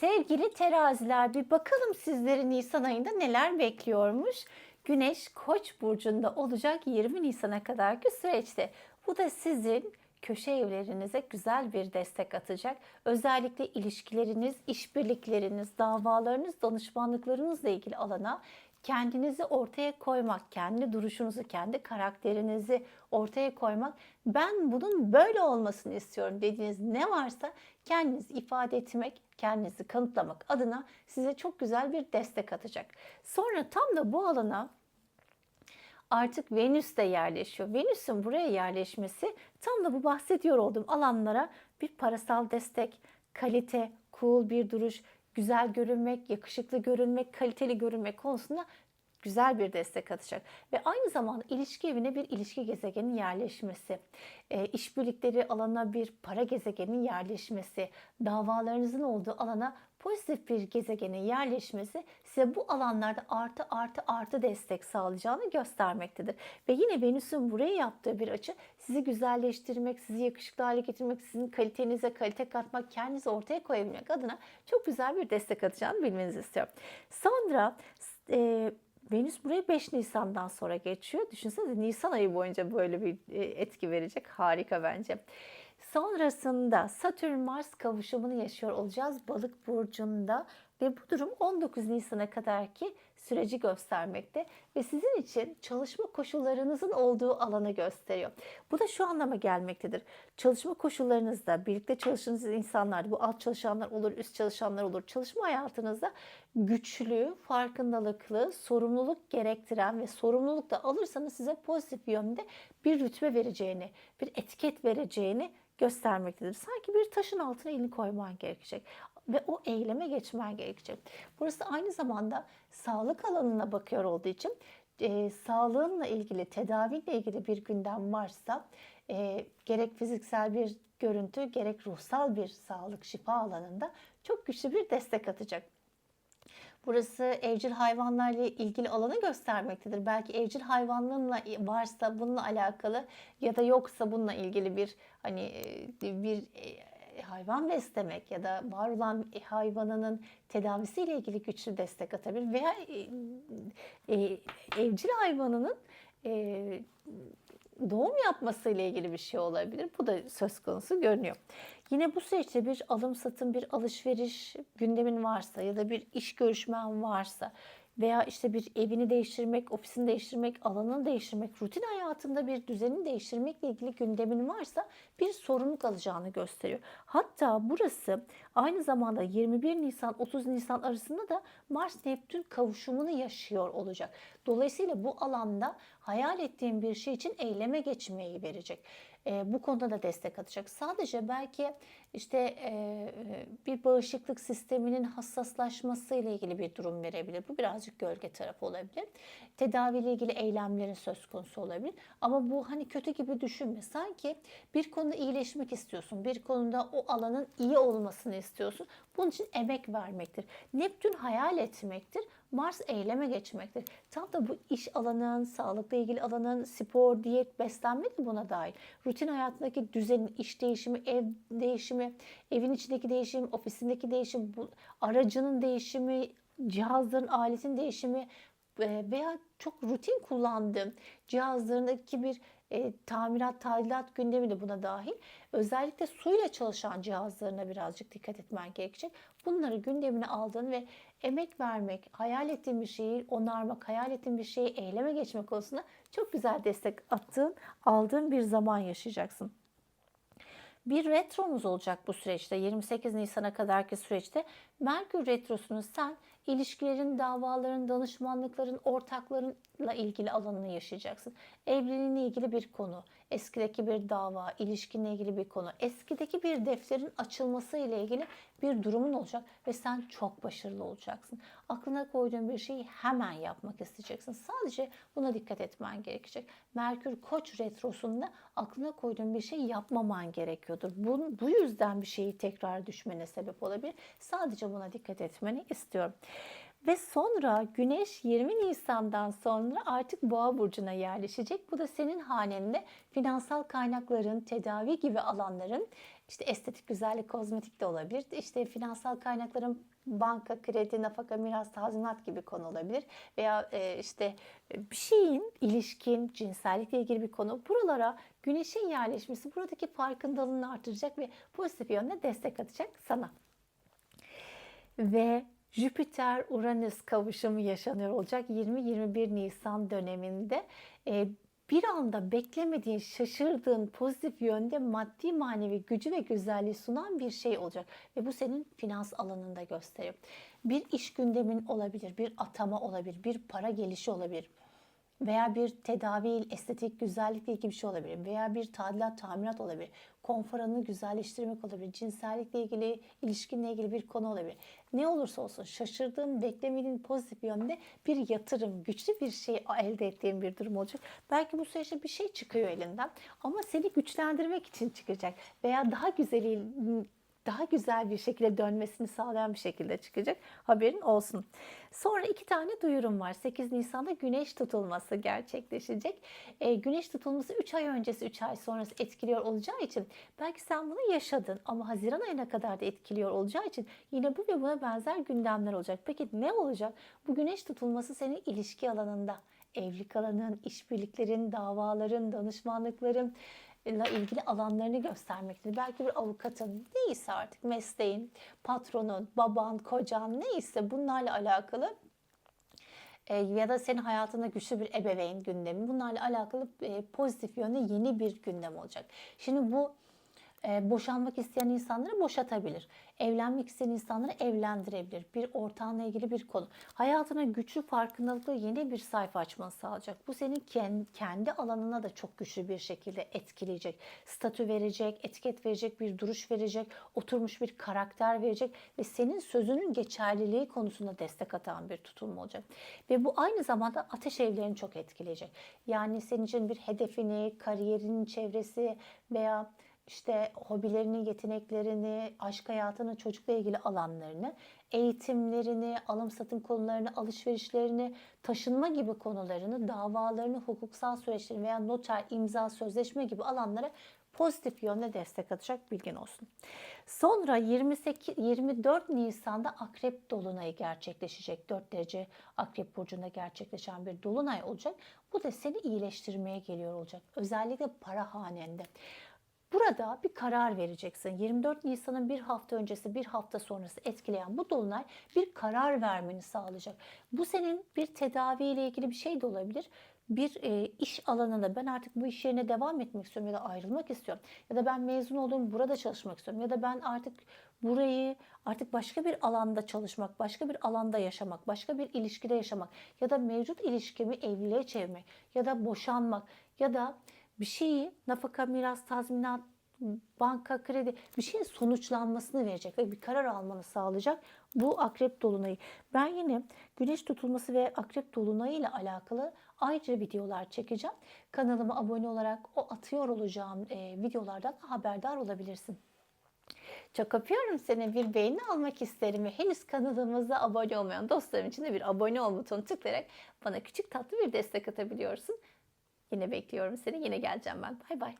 Sevgili teraziler bir bakalım sizleri Nisan ayında neler bekliyormuş. Güneş Koç burcunda olacak 20 Nisan'a kadarki süreçte. Bu da sizin köşe evlerinize güzel bir destek atacak. Özellikle ilişkileriniz, işbirlikleriniz, davalarınız, danışmanlıklarınızla ilgili alana kendinizi ortaya koymak, kendi duruşunuzu, kendi karakterinizi ortaya koymak, ben bunun böyle olmasını istiyorum dediğiniz ne varsa kendinizi ifade etmek, kendinizi kanıtlamak adına size çok güzel bir destek atacak. Sonra tam da bu alana artık Venüs de yerleşiyor. Venüs'ün buraya yerleşmesi tam da bu bahsediyor olduğum alanlara bir parasal destek, kalite, cool bir duruş, güzel görünmek, yakışıklı görünmek, kaliteli görünmek konusunda güzel bir destek atacak. Ve aynı zamanda ilişki evine bir ilişki gezegenin yerleşmesi, e, işbirlikleri alana bir para gezegenin yerleşmesi, davalarınızın olduğu alana pozitif bir gezegenin yerleşmesi size bu alanlarda artı artı artı destek sağlayacağını göstermektedir. Ve yine Venüs'ün buraya yaptığı bir açı sizi güzelleştirmek, sizi yakışıklı hale getirmek, sizin kalitenize kalite katmak, kendinizi ortaya koyabilmek adına çok güzel bir destek atacağını bilmenizi istiyorum. Sonra e, Venüs buraya 5 Nisan'dan sonra geçiyor. Düşünsenize Nisan ayı boyunca böyle bir e, etki verecek. Harika bence. Sonrasında Satürn-Mars kavuşumunu yaşıyor olacağız Balık burcunda ve bu durum 19 Nisan'a kadarki süreci göstermekte ve sizin için çalışma koşullarınızın olduğu alanı gösteriyor. Bu da şu anlama gelmektedir. Çalışma koşullarınızda birlikte çalıştığınız insanlar, bu alt çalışanlar olur, üst çalışanlar olur. Çalışma hayatınızda güçlü, farkındalıklı, sorumluluk gerektiren ve sorumluluk da alırsanız size pozitif yönde bir rütbe vereceğini, bir etiket vereceğini göstermektedir. Sanki bir taşın altına elini koyman gerekecek ve o eyleme geçmen gerekecek. Burası aynı zamanda sağlık alanına bakıyor olduğu için e, sağlığınla ilgili, tedaviyle ilgili bir gündem varsa e, gerek fiziksel bir görüntü, gerek ruhsal bir sağlık şifa alanında çok güçlü bir destek atacak. Burası evcil hayvanlarla ilgili alanı göstermektedir. Belki evcil hayvanlarla varsa bununla alakalı ya da yoksa bununla ilgili bir hani e, bir e, hayvan beslemek ya da var olan hayvanının tedavisiyle ilgili güçlü destek atabilir veya e, evcil hayvanının doğum yapması ile ilgili bir şey olabilir. Bu da söz konusu görünüyor. Yine bu süreçte bir alım satım, bir alışveriş gündemin varsa ya da bir iş görüşmen varsa veya işte bir evini değiştirmek, ofisini değiştirmek, alanını değiştirmek, rutin hayatında bir düzeni değiştirmekle ilgili gündemin varsa bir sorumluluk alacağını gösteriyor. Hatta burası aynı zamanda 21 Nisan 30 Nisan arasında da Mars Neptün kavuşumunu yaşıyor olacak. Dolayısıyla bu alanda hayal ettiğim bir şey için eyleme geçmeyi verecek e, bu konuda da destek atacak. Sadece belki işte e, bir bağışıklık sisteminin hassaslaşması ile ilgili bir durum verebilir. Bu birazcık gölge tarafı olabilir. Tedaviyle ilgili eylemlerin söz konusu olabilir. Ama bu hani kötü gibi düşünme. Sanki bir konuda iyileşmek istiyorsun. Bir konuda o alanın iyi olmasını istiyorsun. Bunun için emek vermektir. Neptün hayal etmektir. Mars eyleme geçmektir. Tam da bu iş alanın, sağlıkla ilgili alanın, spor, diyet, beslenme de buna dahil. Rutin hayatındaki düzenin, iş değişimi, ev değişimi, evin içindeki değişim, ofisindeki değişim, bu, aracının değişimi, cihazların, aletin değişimi veya çok rutin kullandığım cihazlarındaki bir e, tamirat, tadilat gündemi de buna dahil. Özellikle suyla çalışan cihazlarına birazcık dikkat etmen gerekecek. Bunları gündemine aldığın ve emek vermek, hayal ettiğin bir şeyi onarmak, hayal ettiğin bir şeyi eyleme geçmek konusunda çok güzel destek attığın, aldığın bir zaman yaşayacaksın. Bir retromuz olacak bu süreçte 28 Nisan'a kadarki süreçte. Merkür retrosunu sen ilişkilerin, davaların, danışmanlıkların, ortaklarınla ilgili alanını yaşayacaksın. Evliliğinle ilgili bir konu, eskideki bir dava, ilişkinle ilgili bir konu, eskideki bir defterin açılması ile ilgili bir durumun olacak ve sen çok başarılı olacaksın. Aklına koyduğun bir şeyi hemen yapmak isteyeceksin. Sadece buna dikkat etmen gerekecek. Merkür Koç retrosunda aklına koyduğun bir şey yapmaman gerekiyordur. Bu, bu yüzden bir şeyi tekrar düşmene sebep olabilir. Sadece buna dikkat etmeni istiyorum. Ve sonra Güneş 20 Nisan'dan sonra artık Boğa burcuna yerleşecek. Bu da senin hanende finansal kaynakların, tedavi gibi alanların İşte estetik, güzellik, kozmetik de olabilir. İşte finansal kaynakların banka, kredi, nafaka, miras, tazminat gibi konu olabilir. Veya e, işte bir şeyin, ilişkin, cinsellikle ilgili bir konu. Buralara güneşin yerleşmesi buradaki farkındalığını artıracak ve pozitif yönde destek atacak sana. Ve Jüpiter-Uranüs kavuşumu yaşanıyor olacak 20-21 Nisan döneminde. E, bir anda beklemediğin, şaşırdığın pozitif yönde maddi manevi gücü ve güzelliği sunan bir şey olacak. Ve bu senin finans alanında gösteriyor. Bir iş gündemin olabilir, bir atama olabilir, bir para gelişi olabilir veya bir tedavi, estetik, güzellikle ilgili bir şey olabilir veya bir tadilat, tamirat olabilir. Konfor alanını güzelleştirmek olabilir. Cinsellikle ilgili, ilişkinle ilgili bir konu olabilir. Ne olursa olsun şaşırdığın, beklemediğin pozitif yönde bir yatırım, güçlü bir şey elde ettiğin bir durum olacak. Belki bu süreçte bir şey çıkıyor elinden ama seni güçlendirmek için çıkacak veya daha güzeli daha güzel bir şekilde dönmesini sağlayan bir şekilde çıkacak. Haberin olsun. Sonra iki tane duyurum var. 8 Nisan'da güneş tutulması gerçekleşecek. E, güneş tutulması 3 ay öncesi 3 ay sonrası etkiliyor olacağı için belki sen bunu yaşadın ama Haziran ayına kadar da etkiliyor olacağı için yine bu ve buna benzer gündemler olacak. Peki ne olacak? Bu güneş tutulması senin ilişki alanında, evlilik alanın, işbirliklerin, davaların, danışmanlıkların, ilgili alanlarını göstermektedir. Belki bir avukatın neyse artık mesleğin, patronun, baban, kocan neyse bunlarla alakalı e, ya da senin hayatında güçlü bir ebeveyn gündemi bunlarla alakalı e, pozitif yönde yeni bir gündem olacak. Şimdi bu e, boşanmak isteyen insanları boşatabilir. Evlenmek isteyen insanları evlendirebilir. Bir ortağınla ilgili bir konu. Hayatına güçlü farkındalıkla yeni bir sayfa açmanı sağlayacak. Bu senin kendi alanına da çok güçlü bir şekilde etkileyecek. Statü verecek, etiket verecek, bir duruş verecek, oturmuş bir karakter verecek ve senin sözünün geçerliliği konusunda destek atan bir tutum olacak. Ve bu aynı zamanda ateş evlerini çok etkileyecek. Yani senin için bir hedefini, kariyerinin çevresi veya işte hobilerini, yeteneklerini, aşk hayatını, çocukla ilgili alanlarını, eğitimlerini, alım satım konularını, alışverişlerini, taşınma gibi konularını, davalarını, hukuksal süreçlerini veya noter, imza, sözleşme gibi alanlara pozitif yönde destek atacak bilgin olsun. Sonra 28 24 Nisan'da Akrep dolunayı gerçekleşecek. 4 derece Akrep burcunda gerçekleşen bir dolunay olacak. Bu da seni iyileştirmeye geliyor olacak. Özellikle para hanende. Burada bir karar vereceksin. 24 Nisan'ın bir hafta öncesi, bir hafta sonrası etkileyen bu dolunay bir karar vermeni sağlayacak. Bu senin bir tedavi ile ilgili bir şey de olabilir. Bir e, iş alanında ben artık bu iş yerine devam etmek istiyorum ya da ayrılmak istiyorum. Ya da ben mezun oldum burada çalışmak istiyorum. Ya da ben artık burayı artık başka bir alanda çalışmak, başka bir alanda yaşamak, başka bir ilişkide yaşamak ya da mevcut ilişkimi evliliğe çevirmek ya da boşanmak ya da bir şeyi nafaka, miras, tazminat, banka, kredi bir şeyin sonuçlanmasını verecek ve bir karar almanı sağlayacak bu akrep dolunayı. Ben yine güneş tutulması ve akrep dolunayı ile alakalı ayrıca videolar çekeceğim. Kanalıma abone olarak o atıyor olacağım e, videolardan haberdar olabilirsin. Çok öpüyorum seni. Bir beğeni almak isterim ve henüz kanalımıza abone olmayan dostlarım için de bir abone ol butonu tıklayarak bana küçük tatlı bir destek atabiliyorsun. Yine bekliyorum seni. Yine geleceğim ben. Bay bay.